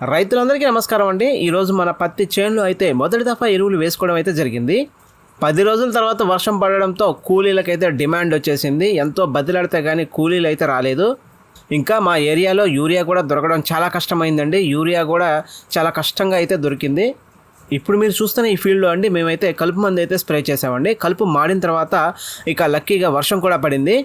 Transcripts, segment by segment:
రైతులందరికీ నమస్కారం అండి. ఈరోజు మన పత్తి చేనులో అయితే మొదటి దఫా ఎరువులు వేసుకోవడం అయితే జరిగింది. పది రోజుల తర్వాత వర్షం పడడంతో కూలీలకైతే డిమాండ్ వచ్చేసింది. ఎంతో బదిలాడితే కానీ కూలీలు అయితే రాలేదు. ఇంకా మా ఏరియాలో యూరియా కూడా దొరకడం చాలా కష్టమైందండి. యూరియా కూడా చాలా కష్టంగా అయితే దొరికింది. ఇప్పుడు మీరు చూస్తున్న ఈ ఫీల్డ్లో అండి మేమైతే కలుపు మందు అయితే స్ప్రే చేసామండి కలుపు మాడిన తర్వాత ఇక లక్కీగా వర్షం కూడా పడింది.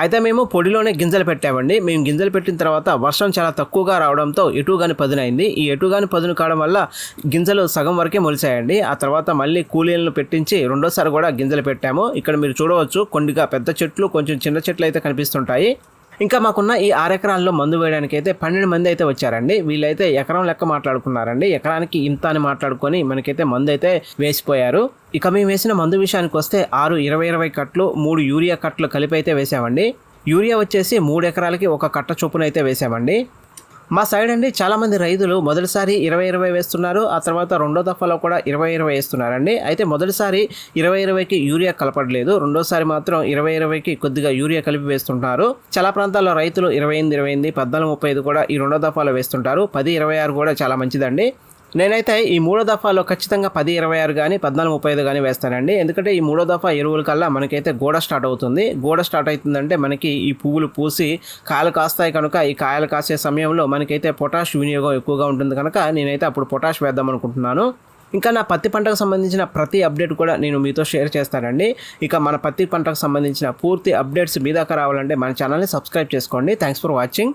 అయితే మేము పొడిలోనే గింజలు పెట్టామండి. మేము గింజలు పెట్టిన తర్వాత వర్షం చాలా తక్కువగా రావడంతో ఎటుగాని పదునైంది. ఈ ఎటుగాని పదును కావడం వల్ల గింజలు సగం వరకే మొలిచాయండి. ఆ తర్వాత మళ్ళీ కూలీలను పెట్టించి రెండోసారి కూడా గింజలు పెట్టాము. ఇక్కడ మీరు చూడవచ్చు కొన్నిగా పెద్ద చెట్లు కొంచెం చిన్న చెట్లు అయితే కనిపిస్తుంటాయి. ఇంకా మాకున్న ఈ ఆరు ఎకరాల్లో మందు వేయడానికి అయితే పన్నెండు మంది అయితే వచ్చారండి. వీళ్ళైతే ఎకరం లెక్క మాట్లాడుకున్నారండి. ఎకరానికి ఇంత అని మాట్లాడుకొని మనకైతే మందు అయితే వేసిపోయారు. ఇక మేము వేసిన మందు విషయానికి వస్తే ఆరు ఇరవై ఇరవై కట్లు మూడు యూరియా కట్లు కలిపి అయితే వేసామండి. యూరియా వచ్చేసి మూడు ఎకరాలకి ఒక కట్ట చొప్పున అయితే వేసామండి. మా సైడ్ అండి చాలామంది రైతులు మొదటిసారి ఇరవై ఇరవై వేస్తున్నారు ఆ తర్వాత రెండో దఫాలో కూడా ఇరవై ఇరవై వేస్తున్నారండి. అయితే మొదటిసారి ఇరవై ఇరవైకి యూరియా కలపడలేదు రెండోసారి మాత్రం ఇరవై ఇరవైకి కొద్దిగా యూరియా కలిపి వేస్తుంటారు. చాలా ప్రాంతాల్లో రైతులు ఇరవై ఎనిమిది ఇరవై ఎనిమిది పద్నాలుగు ముప్పై ఐదు కూడా ఈ రెండో దఫాలో వేస్తుంటారు పది ఇరవై ఆరు కూడా చాలా మంచిదండి. నేనైతే ఈ మూడో దఫాలో ఖచ్చితంగా పది ఇరవై ఆరు కానీ పద్నాలుగు ముప్పై ఐదు కానీ వేస్తానండి. ఎందుకంటే ఈ మూడో దఫా ఎరువుల కల్లా మనకైతే గోడ స్టార్ట్ అవుతుంది. గోడ స్టార్ట్ అవుతుందంటే మనకి ఈ పువ్వులు పూసి కాయలు కాస్తాయి కనుక ఈ కాయలు కాసే సమయంలో మనకైతే పొటాష్ వినియోగం ఎక్కువగా ఉంటుంది కనుక నేనైతే అప్పుడు పొటాష్ వేద్దాం అనుకుంటున్నాను. ఇంకా నా పత్తి పంటకు సంబంధించిన ప్రతి అప్డేట్ కూడా నేను మీతో షేర్ చేస్తానండి. ఇక మన పత్తి పంటకు సంబంధించిన పూర్తి అప్డేట్స్ మీ దాకా రావాలంటే మన ఛానల్ని సబ్స్క్రైబ్ చేసుకోండి. Thanks for watching.